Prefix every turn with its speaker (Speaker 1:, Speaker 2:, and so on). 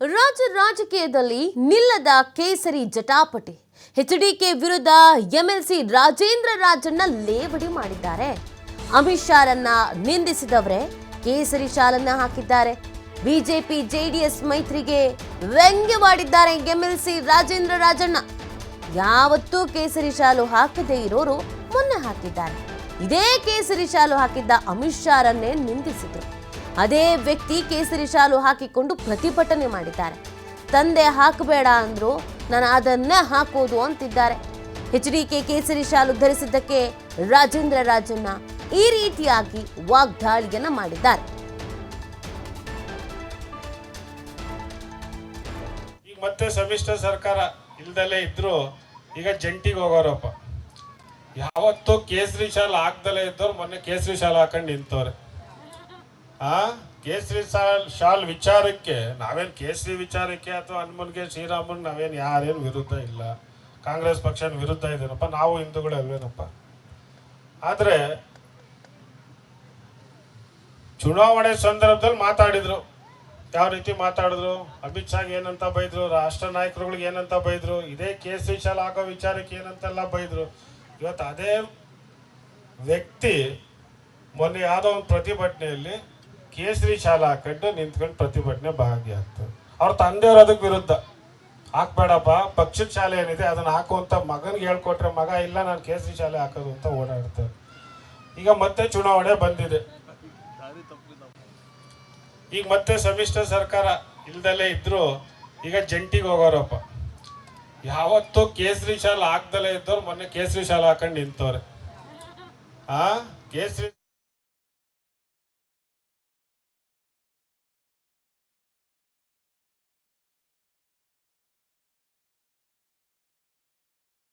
Speaker 1: ರಾಜ್ಯ ರಾಜಕೀಯದಲ್ಲಿ ನಿಲ್ಲದ ಕೇಸರಿ ಜಟಾಪಟಿ. ಎಚ್ಡಿಕೆ ವಿರುದ್ಧ ಎಂಎಲ್ಸಿ ರಾಜೇಂದ್ರ ರಾಜಣ್ಣ ಲೇವಡಿ ಮಾಡಿದ್ದಾರೆ. ಅಮಿತ್ ಶಾರನ್ನ ನಿಂದಿಸಿದವರೇ ಕೇಸರಿ ಶಾಲನ್ನ ಹಾಕಿದ್ದಾರೆ. ಬಿಜೆಪಿ ಜೆಡಿಎಸ್ ಮೈತ್ರಿಗೆ ವ್ಯಂಗ್ಯವಾಡಿದ್ದಾರೆ ಎಂಎಲ್ಸಿ ರಾಜೇಂದ್ರ ರಾಜಣ್ಣ. ಯಾವತ್ತೂ ಕೇಸರಿ ಶಾಲು ಹಾಕದೇ ಇರೋರು ಮೊನ್ನೆ ಹಾಕಿದ್ದಾರೆ. ಇದೇ ಕೇಸರಿ ಶಾಲು ಹಾಕಿದ್ದ ಅಮಿತ್ ಶಾರನ್ನೇ ನಿಂದಿಸಿದರು. ಅದೇ ವ್ಯಕ್ತಿ ಕೇಸರಿ ಶಾಲು ಹಾಕಿಕೊಂಡು ಪ್ರತಿಭಟನೆ ಮಾಡಿದ್ದಾರೆ. ತಂದೆ ಹಾಕಬೇಡ ಅಂದ್ರು ನಾನು ಅದನ್ನೇ ಹಾಕೋದು ಅಂತಿದ್ದಾರೆ. ಎಚ್ ಡಿ ಕೆ ಕೇಸರಿ ಶಾಲು ಧರಿಸಿದ್ದಕ್ಕೆ ರಾಜೇಂದ್ರ ರಾಜಣ್ಣ ಈ ರೀತಿಯಾಗಿ ವಾಗ್ದಾಳಿಯನ್ನ ಮಾಡಿದ್ದಾರೆ.
Speaker 2: ಈಗ ಮತ್ತೆ ಸಮ್ಮಿಶ್ರ ಸರ್ಕಾರ ಇಲ್ದಲೇ ಇದ್ರು ಈಗ ಜಂಟಿಗೆ ಹೋಗೋರಪ್ಪ. ಯಾವತ್ತೂ ಕೇಸರಿ ಶಾಲು ಹಾಕ್ದಲೇ ಇದ್ದವ್ರು ಮೊನ್ನೆ ಕೇಸರಿ ಶಾಲು ಹಾಕೊಂಡು ನಿಂತವ್ರೆ. ಆ? ಕೇಸರಿ ಸಾಲ್ ಶಾಲ್ ವಿಚಾರಕ್ಕೆ ನಾವೇನು ಕೇಸರಿ ವಿಚಾರಕ್ಕೆ ಅಥವಾ ಹನುಮನ್ಗೆ ಶ್ರೀರಾಮನ್ ನಾವೇನು ಯಾರೇನು ವಿರುದ್ಧ ಇಲ್ಲ. ಕಾಂಗ್ರೆಸ್ ಪಕ್ಷನ ವಿರುದ್ಧ ಇದೇನಪ್ಪ? ನಾವು ಹಿಂದೂಗಳು ಅಲ್ವೇನಪ್ಪ? ಆದರೆ ಚುನಾವಣೆ ಸಂದರ್ಭದಲ್ಲಿ ಮಾತಾಡಿದ್ರು. ಯಾವ ರೀತಿ ಮಾತಾಡಿದ್ರು? ಅಮಿತ್ ಶಾ ಏನಂತ ಬೈದ್ರು? ರಾಷ್ಟ್ರ ನಾಯಕರುಗಳಿಗೆ ಏನಂತ ಬೈದ್ರು? ಇದೇ ಕೇಸರಿ ಶಾಲ್ ಹಾಕೋ ವಿಚಾರಕ್ಕೆ ಏನಂತೆಲ್ಲ ಬೈದ್ರು? ಇವತ್ತು ಅದೇ ವ್ಯಕ್ತಿ ಮೊನ್ನೆ ಯಾವುದೋ ಒಂದು ಪ್ರತಿಭಟನೆಯಲ್ಲಿ ಕೇಸರಿ ಶಾಲೆ ಹಾಕೊಂಡು ನಿಂತ್ಕೊಂಡು ಪ್ರತಿಭಟನೆ ಭಾಗಿಯಾಗ್ತದೆ ಅವ್ರ ತಂದೆಯವರು ಅದಕ್ಕೆ ವಿರುದ್ಧ. ಹಾಕ್ಬೇಡಪ್ಪ, ಪಕ್ಷದ ಶಾಲೆ ಏನಿದೆ ಅದನ್ನ ಹಾಕುವಂತ ಮಗನಿಗೆ ಹೇಳ್ಕೊಟ್ರೆ ಮಗ, ಇಲ್ಲ ನಾನು ಕೇಸರಿ ಶಾಲೆ ಹಾಕೋದು ಅಂತ ಓಡಾಡ್ತಾರೆ. ಈಗ ಮತ್ತೆ ಚುನಾವಣೆ ಬಂದಿದೆ. ಈಗ ಮತ್ತೆ ಸಮ್ಮಿಶ್ರ ಸರ್ಕಾರ ಇಲ್ದಲೇ ಇದ್ರು ಈಗ ಜಂಟಿಗೆ ಹೋಗೋರಪ್ಪ. ಯಾವತ್ತೂ ಕೇಸರಿ ಶಾಲೆ ಹಾಕ್ದಲೇ ಇದ್ದವ್ರು ಮೊನ್ನೆ ಕೇಸರಿ ಶಾಲೆ ಹಾಕೊಂಡು ನಿಂತವ್ರೆ. ಆ? ಕೇಸರಿ